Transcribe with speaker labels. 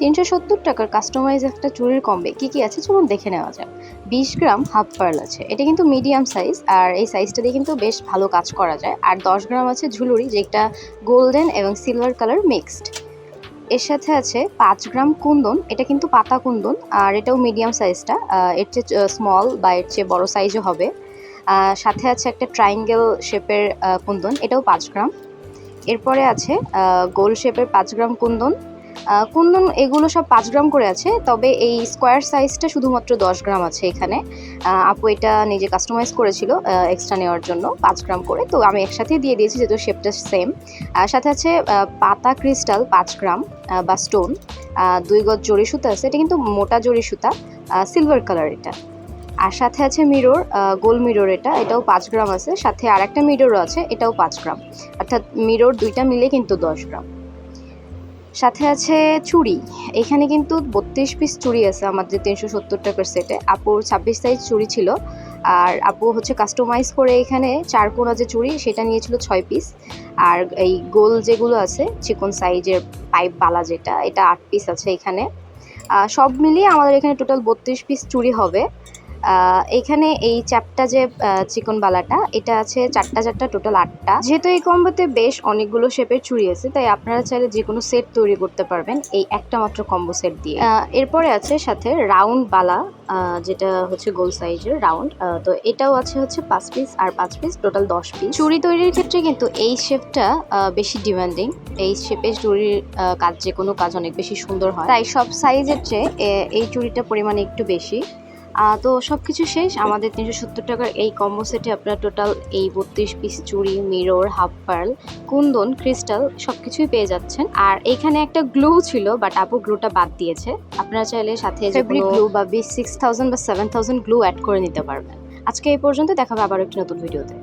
Speaker 1: তিনশো সত্তর টাকার কাস্টমাইজ একটা চুরির কম্বে কী কী আছে চলুন দেখে নেওয়া যাক। বিশ গ্রাম হাফ পার্ল আছে। এটা কিন্তু মিডিয়াম সাইজ আর এই সাইজটা দিয়ে কিন্তু বেশ ভালো কাজ করা যায়। আর দশ গ্রাম আছে ঝুলুরি যেটা গোল্ডেন এবং সিলভার কালার মিক্সড এর সাথে আছে পাঁচ গ্রাম কুন্দন, এটা কিন্তু পাতা কুন্দন, আর এটাও মিডিয়াম সাইজটা এর চেয়ে স্মল বা এর চেয়ে বড় সাইজও হবে। সাথে আছে একটা ট্রাইঙ্গেল শেপের কুন্দন, এটাও পাঁচ গ্রাম। এরপরে আছে গোল শেপের পাঁচ গ্রাম কুন্দন। কুন্দন, এগুলো সব পাঁচ গ্রাম করে আছে, তবে এই স্কোয়ার সাইজটা শুধুমাত্র দশ গ্রাম আছে এখানে। আপু এটা নিজে কাস্টমাইজ করেছিল এক্সট্রা নেওয়ার জন্য, পাঁচ গ্রাম করে। তো আমি একসাথেই দিয়ে দিয়েছি, যেহেতু শেপটা সেম সাথে আছে পাতা ক্রিস্টাল পাঁচ গ্রাম বা স্টোন দুই গজ জড়ি সুতা আছে, এটা কিন্তু মোটা জড়ি সুতা সিলভার কালার এটা। আর সাথে আছে মিরর গোল মিরর এটা, এটাও পাঁচ গ্রাম আছে। সাথে আর একটা মিররও আছে, এটাও পাঁচ গ্রাম। অর্থাৎ মিরর দুইটা মিলে কিন্তু দশ গ্রাম। সাথে আছে চুড়ি। এখানে কিন্তু বত্রিশ পিস চুড়ি আছে আমাদের তিনশো সত্তর টাকার সেটে আপুর ছাব্বিশ সাইজ চুড়ি ছিল। আর আপু হচ্ছে কাস্টমাইজ করে এখানে চার কোনা যে চুড়ি, সেটা নিয়েছিল ছয় পিস আর এই গোল যেগুলো আছে, চিকন সাইজের পাইপ বালা যেটা, এটা আট পিস আছে এখানে। সব মিলিয়ে আমাদের এখানে টোটাল বত্রিশ পিস চুড়ি হবে। এখানে এই চ্যাপটা যে চিকন বালাটা এটা আছে চারটা চারটা, টোটাল আটটা। যেহেতু এই কম্বোতে বেশ অনেকগুলো শেপের চুড়ি আছে, তাই আপনারা চাইলে যে কোনো সেট তৈরি করতে পারবেন এই একটা মাত্র কম্বো সেট দিয়ে। এরপরে আছে সাথে রাউন্ড বালা যেটা হচ্ছে গোল সাইজের রাউন্ড তো এটাও আছে হচ্ছে পাঁচ পিস আর পাঁচ পিস টোটাল দশ পিস চুড়ি তৈরির ক্ষেত্রে কিন্তু এই শেপটা বেশি ডিমান্ডিং এই শেপের চুড়ির কাজ যে কোনো কাজ অনেক বেশি সুন্দর হয়। তাই সব সাইজের চেয়ে এই চুড়িটা পরিমাণে একটু বেশি। তো সব কিছু শেষ। আমাদের তিনশো সত্তর টাকার এই কম্বো সেটে আপনারা টোটাল এই বত্রিশ পিস চুড়ি mirror half pearl kundan crystal সব কিছুই পেয়ে যাচ্ছেন। আর এখানে একটা গ্লু ছিল বাট আপু গ্লুটা বাদ দিয়েছে। আপনারা চাইলে সাথে গ্লো গ্লু বা বিশ সিক্স থাউজেন্ড বা সেভেন থাউজেন্ড গ্লু অ্যাড করে নিতে পারবেন। আজকে এই পর্যন্ত দেখাবে আবার একটি নতুন ভিডিওতে